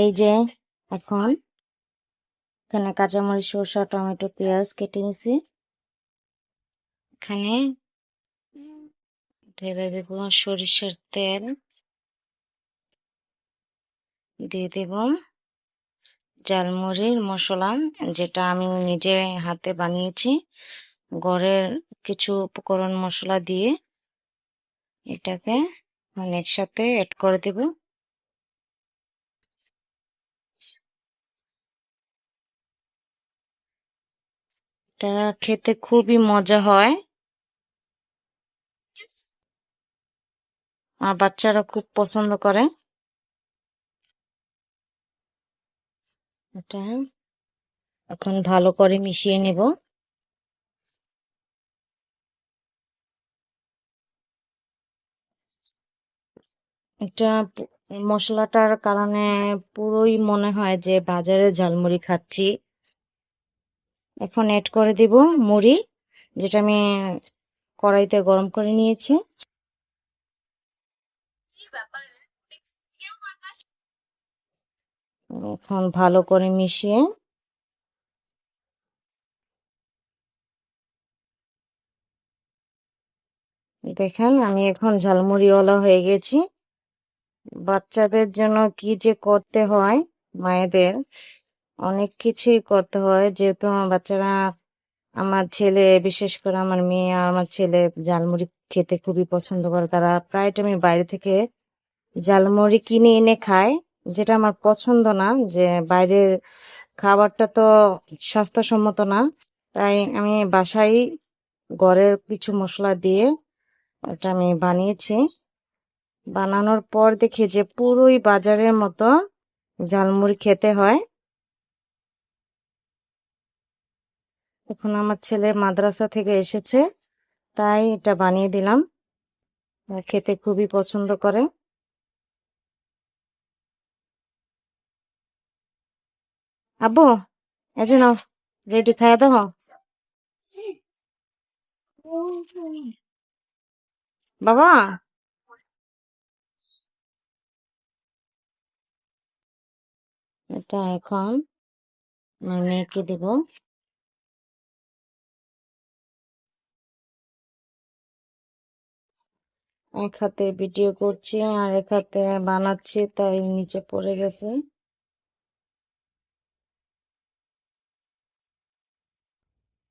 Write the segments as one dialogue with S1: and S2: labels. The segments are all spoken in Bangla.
S1: এই যে, এখন এখানে কাঁচামরিচ শসা টমেটো, পেঁয়াজ কেটে নিছি। এখানে ঢেলে দেব সরিষার তেল। দিয়ে দেব জালমুড়ির মশলা, যেটা আমি নিজে হাতে বানিয়েছি। ঘরের কিছু উপকরণ মশলা দিয়ে এটাকে মানে একসাথে অ্যাড করে দেব। এটা খেতে খুবই মজা হয়। আর বাচ্চারা খুব পছন্দ করে। এটা এখন ভালো করে মিশিয়ে নেব। এটা মশলাটার কারণে পুরোই মনে হয় যে বাজারে ঝালমুড়ি খাচ্ছি। এখন এড করে দিব মুড়ি, যেটা আমি কড়াইতে গরম করে নিয়েছি। এখন ভালো করে মিশিয়ে দেখেন আমি এখন ঝালমুড়িওয়ালা হয়ে গেছি। বাচ্চাদের জন্য কি যে করতে হয়, মায়েদের অনেক কিছুই করতে হয়। যেহেতু আমার বাচ্চারা, আমার ছেলে, বিশেষ করে আমার মেয়ে আর আমার ছেলে ঝালমুড়ি খেতে খুবই পছন্দ করে। তারা প্রায় টাইমে বাইরে থেকে ঝালমুড়ি কিনে এনে খায়, যেটা আমার পছন্দ না। যে বাইরের খাবারটা তো স্বাস্থ্যসম্মত না। তাই আমি বাসায় ঘরের কিছু মশলা দিয়ে ওটা আমি বানিয়েছি। বানানোর পর দেখি যে পুরোই বাজারের মতো ঝালমুড়ি খেতে হয়। এখন আমার ছেলে মাদ্রাসা থেকে এসেছে, তাই এটা বানিয়ে দিলাম। খেতে খুবই পছন্দ করে। আব্বু, এই রেডি খাইয়া দাও। বাবা। এটা এখন মেয়েকে দিব। এক হাতে ভিডিও করছি আর এক হাতে বানাচ্ছি, তাই নিচে পড়ে গেছে।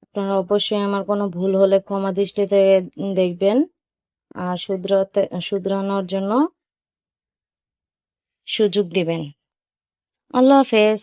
S1: আপনারা অবশ্যই আমার কোনো ভুল হলে ক্ষমা দৃষ্টিতে দেখবেন আর শুধরাতে, শুধরানোর জন্য সুযোগ দিবেন। আল্লাহ হাফেজ।